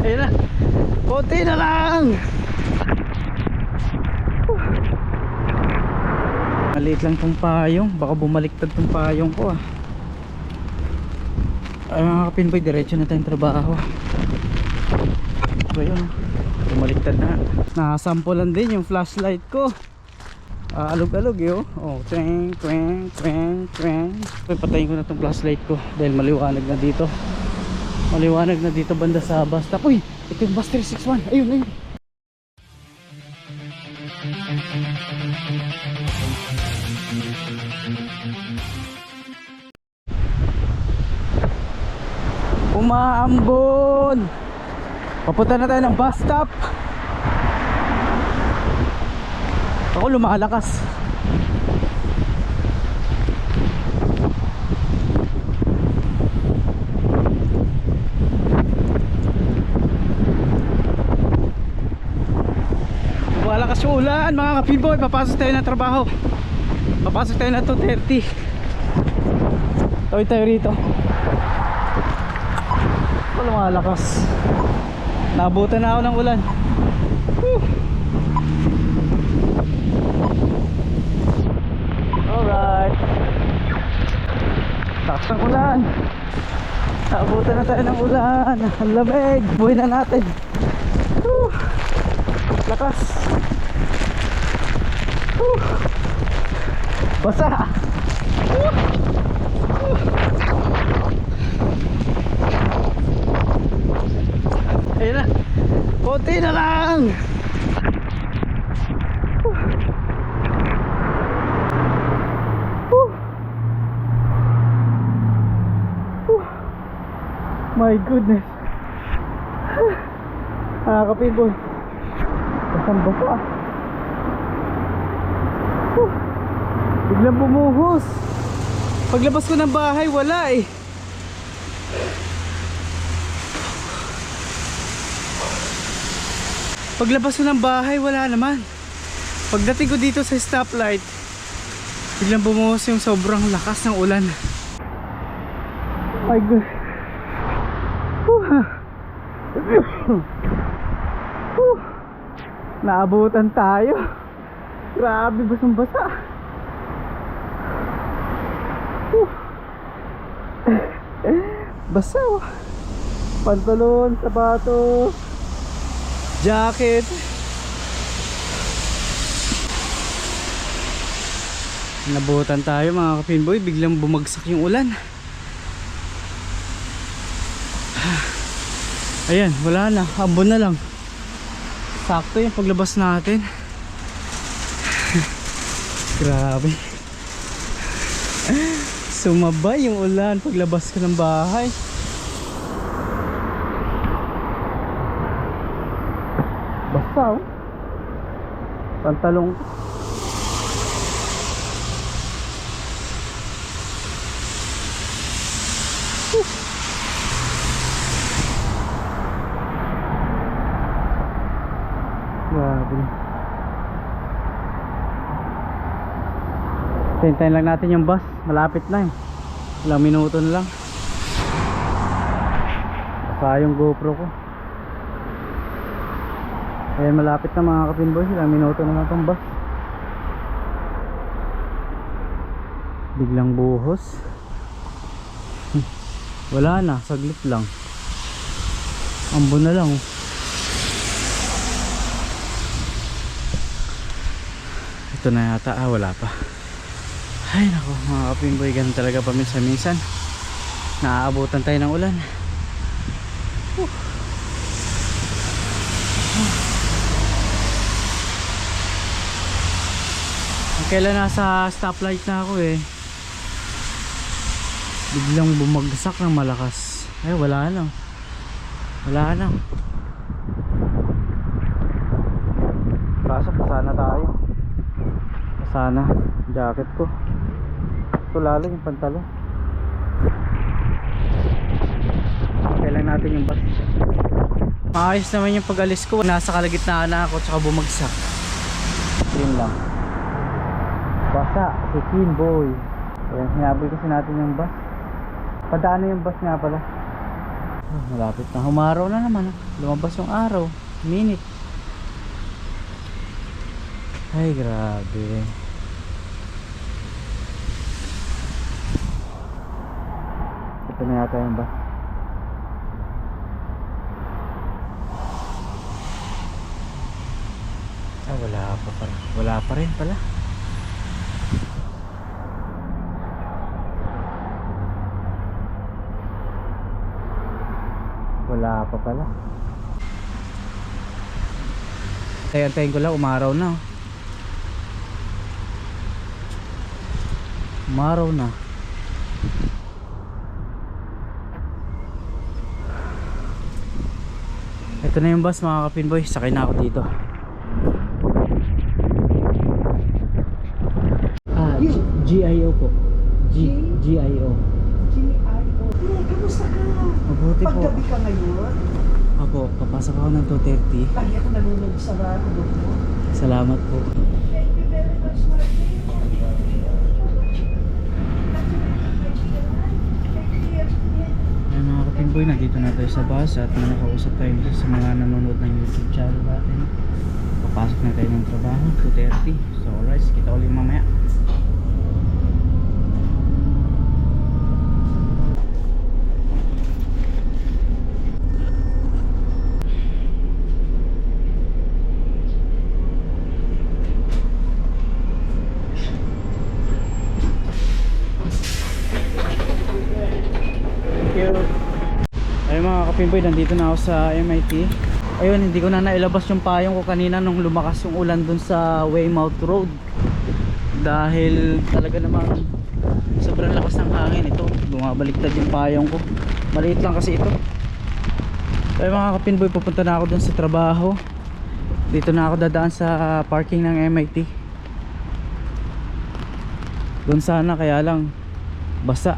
Ayun na. Konti na lang. Maliit lang tong payong. Baka bumaliktad tong payong ko ah. Ay mga kapinboy, diretso na tayong trabaho. So yun, bumaliktad na. Nakasampulan din yung flashlight ko. Alog-alog yun. Oh, tweng, tweng, tweng. Okay, patayin ko na tong flashlight ko dahil maliwanag na dito. Maliwanag na dito banda sa bus stop. Uy, ito yung bus 361. Ayun, ayun. Umaambon. Papunta na tayo ng bus stop. Ako lumalakas. Yung ulan mga kapinboy. Papasok tayo ng trabaho. Papasok tayo na 2.30. Tawid tayo rito. Ako lumalakas. Nabutan na ako ng ulan. Whew. Alright. Takas ng ulan. Naabutan na tayo ng ulan. Ang lamig. Buhay na natin. Whew. Lakas. Whew. Basa. Whew. Whew. Ayun na. Konti na lang. My goodness. Nakakapin boy. Basang basa. Whew. Biglang bumuhos. Paglabas ko ng bahay, wala eh. Paglabas ko ng bahay, wala naman. Pagdating ko dito sa stoplight, biglang bumuhos yung sobrang lakas ng ulan. My God. Naabutan tayo. Grabe, basang basa. Basa. oh. Pantalon, sapatos, jacket. Nabutan tayo mga kapinboy, biglang bumagsak yung ulan. Ayan, wala na. Ambon na lang. Sakto yung paglabas natin. Grabe. Sumabay yung ulan paglabas ko ng bahay. Basta oh. Pantalong. Grabe. Hintayin lang natin yung bus. Malapit na eh. Ilang minuto na lang. Basa yung GoPro ko. Ayan malapit na mga kapinboy. Ilang minuto na lang tong bus. Biglang buhos. Wala na. Saglit lang. Ambon na lang. Ito na yata. Ah, wala pa. Ay nako mga kapimboy, ganun talaga paminsan-minsan. Naaabutan tayo ng ulan. Whew. Kailan nasa stoplight na ako eh. Biglang bumagsak ng malakas. Ay wala na. Wala na. Kaso pasana tayo. Pasana. Jacket ko. Ito lalo yung pantalon. Kailan natin yung bus. Maayos naman yung pag-alis ko. Nasa kalagitnaan na ako tsaka bumagsak. Yun lang. Basa, si Teen Boy. Ayan, hinabol kasi natin yung bus. Padaan na yung bus nga pala. Malapit na humaraw na naman. ah. Lumabas yung araw. Minute. Ay, grabe. Na yata yun ba? Ah, wala pa pa Wala pa rin pala. Wala pa pala. Ay, antayin ko lang, umaraw na. Umaraw na. Ito na yung bus mga kapinboy, sakay na ako dito. Ah, GIO po. G GIO. G.I.O. Hey, kamusta ka? Mabuti po. Paggabi ka ngayon, Apo, papasok ako ng 2.30. lagi ako nanonood sa radyo mo. Salamat po. Ayan kapinboy, nandito na tayo sa bus at nakausap tayo sa mga nanonood ng YouTube channel natin. Papasok na tayo ng trabaho, 2.30. So alright, kita ulit mamaya. Kapimboy, nandito na ako sa MIT. Ayun, hindi ko na nailabas yung payong ko kanina nung lumakas yung ulan dun sa Weymouth Road. Dahil talaga namang sobrang lakas ng hangin ito. Bumabaliktad yung payong ko. Maliit lang kasi ito. Ayun mga kapinboy, pupunta na ako dun sa trabaho. Dito na ako dadaan sa parking ng MIT. Doon sana kaya lang basa.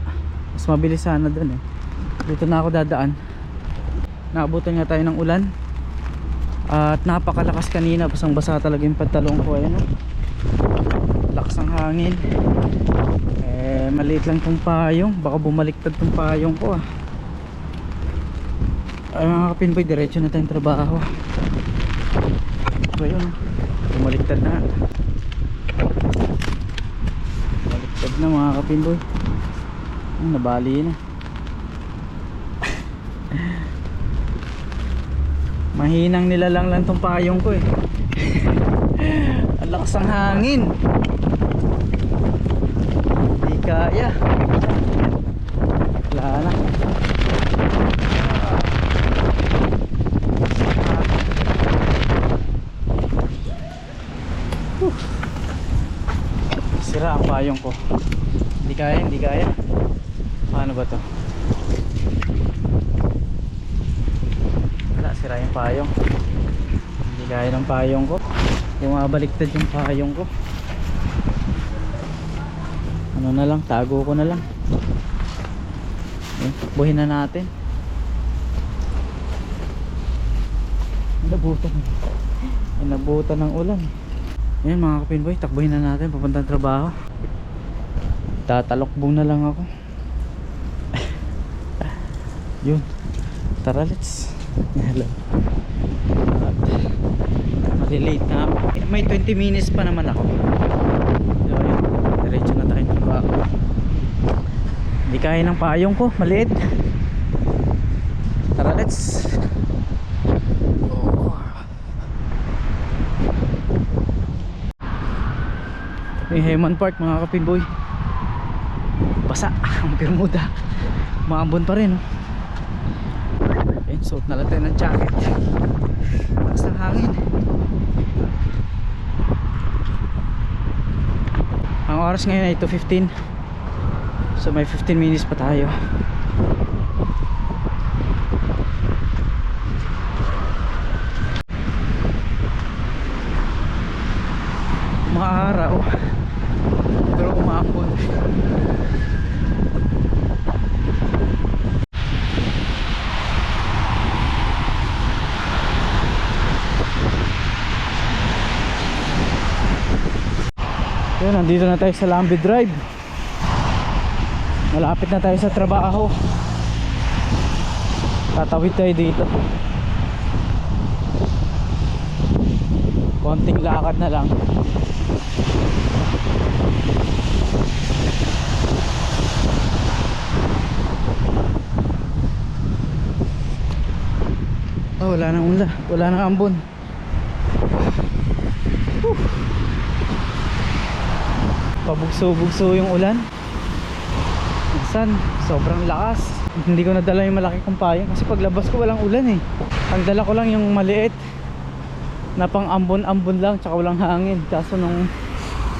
Mas mabilis sana doon eh. Dito na ako dadaan. Naabutan nga tayo ng ulan. At napakalakas kanina, basang basa talaga yung pantalong ko ayun oh. Lakas ng hangin. Eh maliit lang tong payong, baka bumaliktad tong payong ko ah. Ay mga kapinboy, diretso na tayong trabaho. So yun, oh. bumaliktad na. Baliktad na mga kapinboy. Nabali na. Mahinang nilalang lang tong payong ko eh. Ang lakas ng hangin. Hindi kaya. Wala na. Whew. Sira ang payong ko. Hindi kaya, hindi kaya. Paano ba to? Wala, sira yung payong. Hindi kaya ng payong ko. Bumabaliktad yung payong ko. Ano na lang, tago ko na lang. Eh, buhin na natin. Nabutan. Ay, nabutan ng ulan. Yan mga kapinboy, takbuhin na natin papuntang trabaho. Tatalokbong na lang ako. Yun. Tara, let's. Hello. At, malilate na. May 20 minutes pa naman ako. So, yun. Diretso na tayo trabaho. Hindi kaya ng payong ko. Maliit. Tara, let's. May Heman Park mga kapinboy. Basa ang Bermuda. Maambon pa rin oh. Suot na tayo ng jacket. Lakas ng hangin. Ang oras ngayon ay 2.15 So may 15 minutes pa tayo Maaraw Pero umambon Yun, nandito na tayo sa Lambi Drive. Malapit na tayo sa trabaho. Tatawid tayo dito. Konting lakad na lang. Oh, wala nang ula. Wala nang ambon. Whew. Pabugso-bugso yung ulan. Minsan, sobrang lakas. Hindi ko nadala yung malaki kong payong kasi paglabas ko walang ulan eh. Ang dala ko lang yung maliit na pang ambon-ambon lang tsaka walang hangin. Kaso nung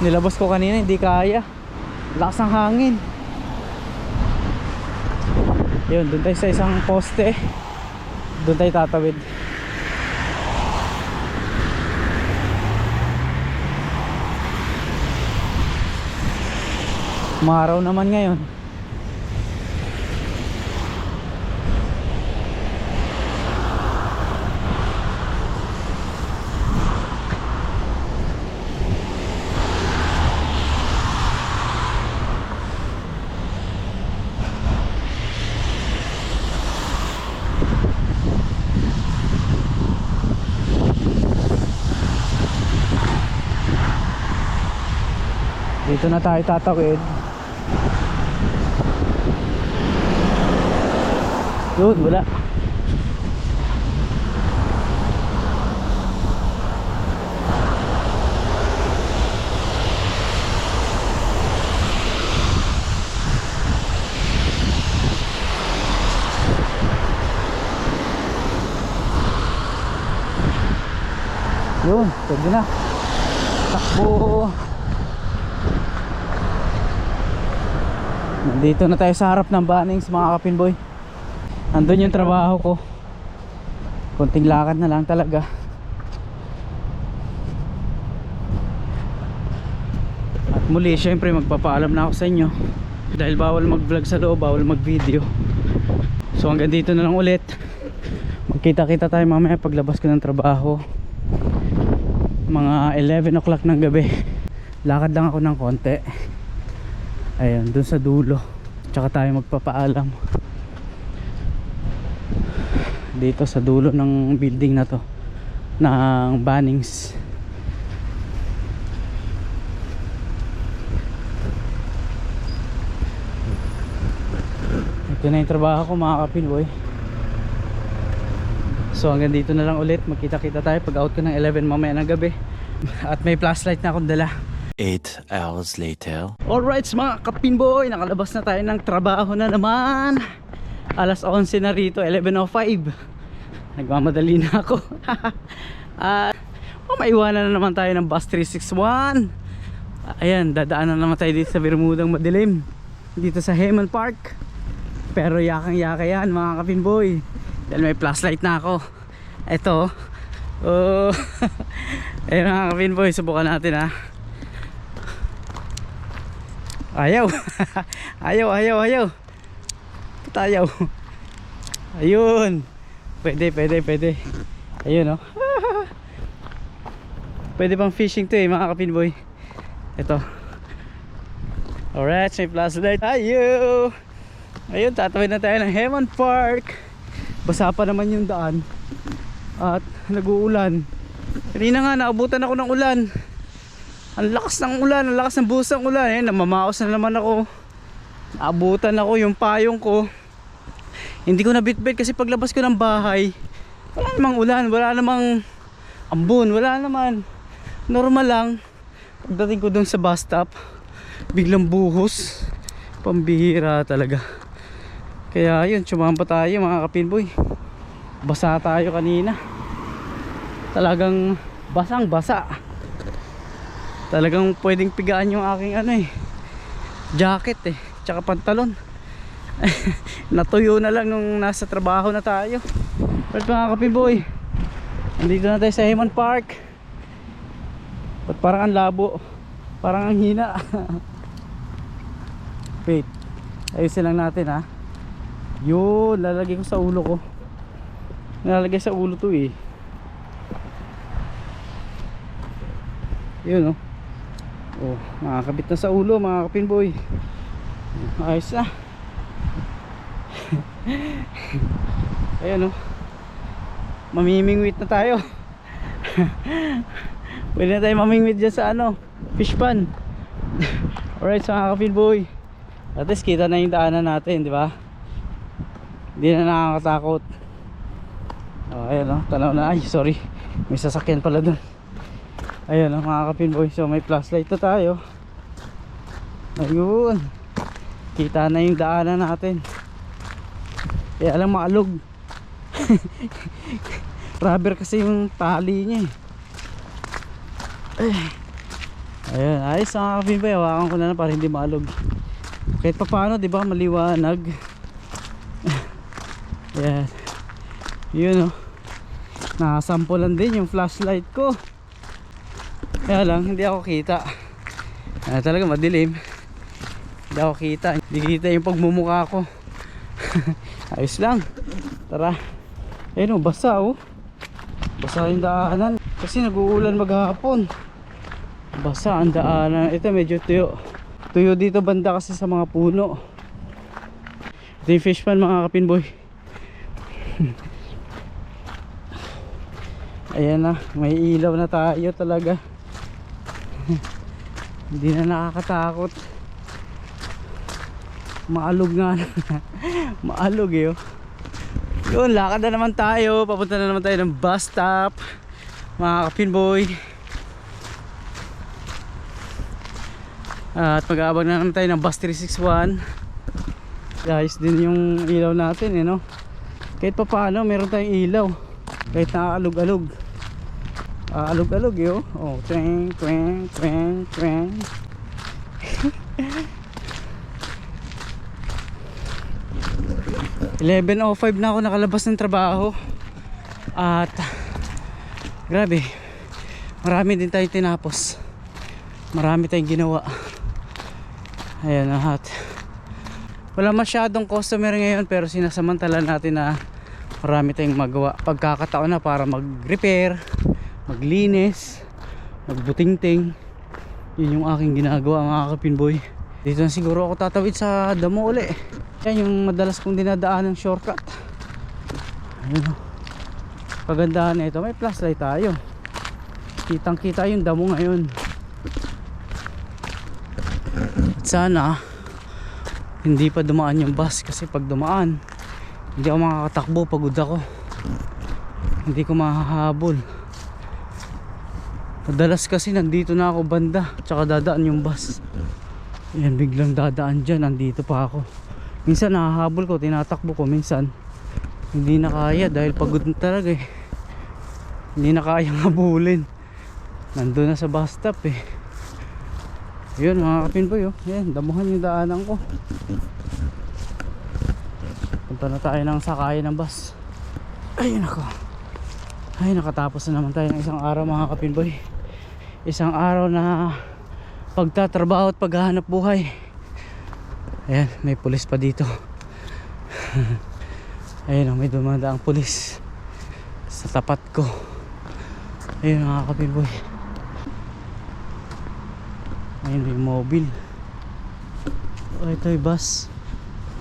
nilabas ko kanina hindi kaya. Lakas ng hangin. Yun, doon tayo sa isang poste. Doon tayo tatawid. Maraw naman ngayon. Dito na tayo tatawid. Yun, wala. Yun, pwede na. Takbo. Nandito na tayo sa harap ng Banings mga kapinboy. Andun yung trabaho ko. Konting lakad na lang talaga. At muli, syempre magpapaalam na ako sa inyo. Dahil bawal mag-vlog sa loob, bawal mag-video. So hanggang dito na lang ulit. Magkita-kita tayo mamaya paglabas ko ng trabaho. Mga 11 o'clock ng gabi. Lakad lang ako ng konti. Ayan, dun sa dulo. Tsaka tayo magpapaalam. Dito sa dulo ng building na to. Ng Bannings. Ito na yung trabaho ko mga kapinboy. So hanggang dito na lang ulit. Magkita-kita tayo pag out ko ng 11 mamaya ng gabi. At may flashlight na akong dala. Eight hours later. Alright mga kapinboy, nakalabas na tayo ng trabaho na naman Alas 11 na rito, 11.05 Nagmamadali na ako. At oh, maiwanan na naman tayo ng bus 361 Ayan, dadaan na naman tayo dito sa Bermudang Madilim. Dito sa Heman Park. Pero yakang yaka yan mga kapinboy Dahil may flashlight na ako. Ito Oh, Ayan mga kapinboy, subukan natin ha Ayaw. ayaw, ayaw, ayaw. Ayaw? Ayun. Pwede, pwede, pwede. Ayun, oh. pwede pang fishing to eh, mga kapinboy. Ito. Alright, may flashlight. Ayaw. Ayun, tatawid na tayo ng Heman Park. Basa pa naman yung daan. At nag-uulan. Kanina nga, naabutan ako ng ulan. Ang lakas ng ulan, ang lakas ng buhos ng ulan. Eh, namamaos na naman ako. Abutan ako yung payong ko. Hindi ko nabitbit kasi paglabas ko ng bahay, wala namang ulan, wala namang ambon, wala naman. Normal lang. Pagdating ko dun sa bus stop, biglang buhos. Pambihira talaga. Kaya yun, tsumamba tayo mga kapinboy. Basa tayo kanina. Talagang basang basa talagang pwedeng pigaan yung aking ano eh jacket eh tsaka pantalon natuyo na lang nung nasa trabaho na tayo. But mga kapiboy nandito na tayo sa Heman Park. But parang ang labo. Parang ang hina. Wait. Ayusin lang natin ha? Yun lalagay ko sa ulo ko. Nilalagay sa ulo to eh. Yun oh. Oh, nakakabit na sa ulo mga kapinboy. Ayos na. Ayan oh. Mamimingwit na tayo. Pwede na tayo mamingwit dyan sa ano, fish pan. Alright, sa mga boy. At least kita na yung daanan natin, di ba? Hindi na nakakatakot. Oh, ayan oh, tanaw na. Ay, sorry. May sasakyan pala dun. Ayan oh, mga boy. So may flashlight na tayo. Ayun. Kita na yung daanan natin. Kaya lang maalog. Rubber kasi yung tali niya eh. Ay. Ayan, ayos mga kapinbay. Hawakan ko na lang para hindi maalog. Kahit pa paano, di ba, maliwanag. Ayan. Yun oh. Nakasampulan din yung flashlight ko. Kaya lang, hindi ako kita. Ah, talaga madilim. Hindi ako kita. Hindi kita yung pagmumukha ko. Ayos lang. Tara. Ayun oh, basa oh. Basa yung daanan. Kasi nag-uulan maghapon. Basa ang daanan. Ito medyo tuyo. Tuyo dito banda kasi sa mga puno. Ito yung fish mga kapinboy. Ayan na. May ilaw na tayo talaga. Hindi na nakakatakot maalog nga maalog eh oh. yun lakad na naman tayo. Papunta na naman tayo ng bus stop. Mga kapinboy at mag-aabang na naman tayo ng bus 361 guys din yung ilaw natin eh no? Kahit pa paano meron tayong ilaw. Kahit nakaalog-alog uh, alog-alog eh oh, oh twang twang twang 11.05 na ako nakalabas ng trabaho. At grabe. Marami din tayong tinapos. Marami tayong ginawa. Ayan lahat. Wala masyadong customer ngayon pero sinasamantala natin na marami tayong magawa. Pagkakataon na para mag repair maglinis magbutingting. Yun yung aking ginagawa mga kapinboy. Dito na siguro ako tatawid sa damo ulit yan yung madalas kong dinadaan ng shortcut. Ayun o kagandahan na ito. May flashlight tayo. Kitang kita yung damo ngayon. At sana hindi pa dumaan yung bus kasi pag dumaan hindi ako makakatakbo. Pagod ako. Hindi ko mahahabol. Madalas kasi nandito na ako banda tsaka dadaan yung bus. Yan biglang dadaan dyan. Nandito pa ako minsan nahahabol ko tinatakbo ko minsan. Hindi na kaya dahil pagod na talaga eh. Hindi na kayang habulin. Nandun na sa bus stop eh. Yun mga kapinboy oh. Yan damuhan yung daanan ko. Punta na tayo ng sakayan ng bus. Ayun ako ay nakatapos na naman tayo ng isang araw mga kapinboy isang araw na pagtatrabaho at paghahanap buhay Ayan, may pulis pa dito. Ayan, oh, may dumadaang pulis sa tapat ko. Ayun mga kapilboy. Ayun yung mobile. Oh, ito yung bus.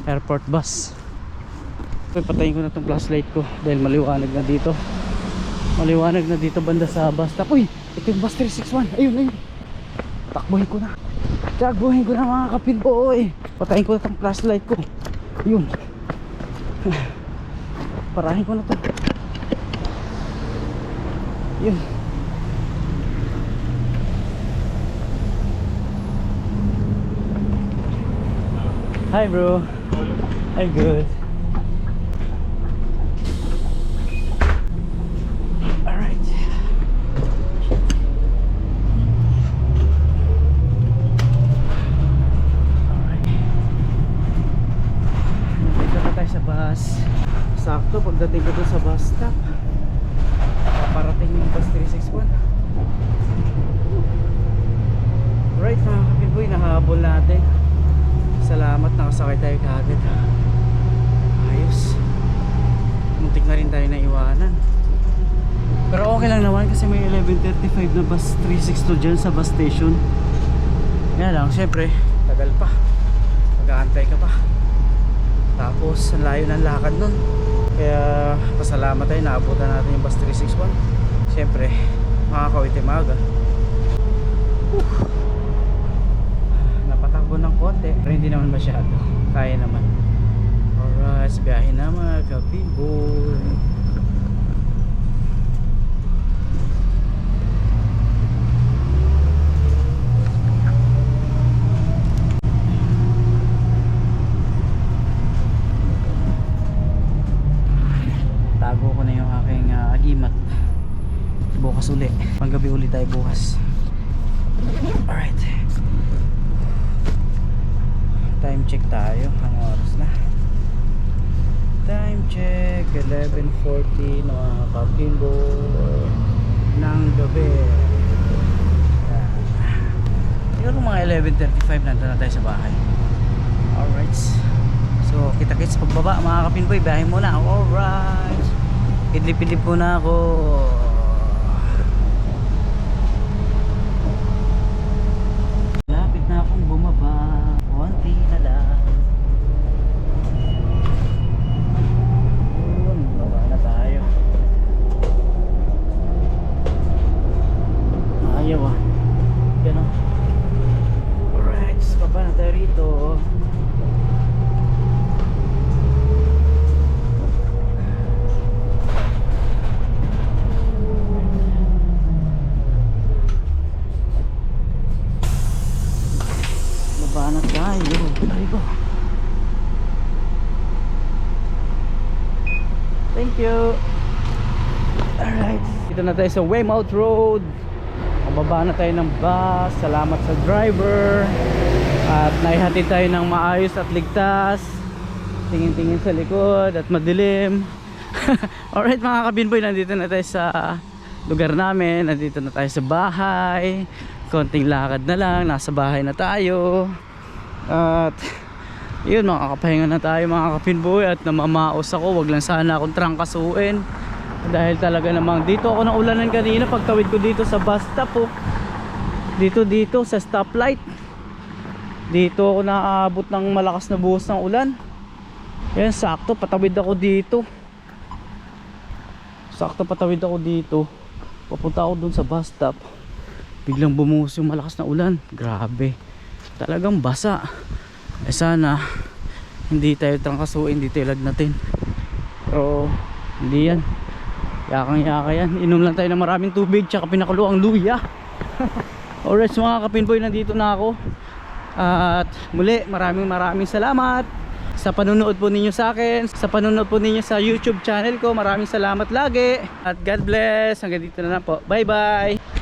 Airport bus. Patayin ko na itong flashlight ko dahil maliwanag na dito. Maliwanag na dito banda sa bus stop. Uy, ito yung bus 361. Ayun, ayun. Takbuhin ko na. Takbuhin ko na mga kapilboy. Patayin ko na itong flashlight ko. Yun. Parahin ko na to. Yun. Hi bro. I'm good. Alright. Alright. Nandito na tayo sa bus. Sakto pagdating ko dun sa bus stop. Paparating yung bus 361. Right mga kapitboy, nahabol natin. Salamat nakasakay tayo kagad. Ayos. Muntik na rin tayo na iwanan. Pero okay lang naman kasi may 11.35 na bus 362 dyan sa bus station. Yan lang, syempre, tagal pa. Mag-aantay ka pa. Tapos, ang layo ng lakad nun. Kaya pasalamat tayo naabutan natin yung bus 361. Siyempre, makakawit tayo maaga. Napatakbo ng konti, pero hindi naman masyado. Kaya naman. Alright, biyahe na mga kapinboy. tago ko na yung aking ah, agimat bukas uli panggabi uli tayo bukas. Alright. Time check tayo. Ang oras na? Time check 11.40 na mga kapimbo ng gabi. Siguro mga 11.35 nandun na tayo sa bahay. Alright. So, kita-kits pagbaba mga kapinboy, biyahe muna. Alright. Idlip-idlip muna ako. Lapit na akong bumaba. Konti na lang. Yun, baba na tayo. Ayaw ah. Yan ah. Alright, baba na tayo rito. Baba na tayo. Ay ba? Thank you. Alright. Dito na tayo sa Weymouth Road. Pababa na tayo ng bus. Salamat sa driver. At naihatid tayo ng maayos at ligtas. Tingin-tingin sa likod at madilim. Alright mga kabinboy, nandito na tayo sa lugar namin. Nandito na tayo sa bahay. Konting lakad na lang. Nasa bahay na tayo. At yun, makakapahinga na tayo mga kapinboy at namamaos ako. Wag lang sana akong trangkasuin. Dahil talaga namang dito ako na ulanan kanina pagtawid ko dito sa bus stop oh. Dito dito sa stoplight. Dito ako naaabot ng malakas na buhos ng ulan. Yan sakto patawid ako dito. Sakto patawid ako dito. Papunta ako dun sa bus stop. Biglang bumuhos yung malakas na ulan. Grabe. Talagang basa. Eh sana hindi tayo trangkasuin, hindi tayo lagnatin. Pero hindi yan. Yakang yaka yan. Inom lang tayo ng maraming tubig tsaka pinakulo ang luya. Alright mga kapinboy, nandito na ako. At muli, maraming maraming salamat sa panunood po ninyo sa akin, sa panunood po ninyo sa YouTube channel ko. Maraming salamat lagi. At God bless. Hanggang dito na lang po. Bye bye.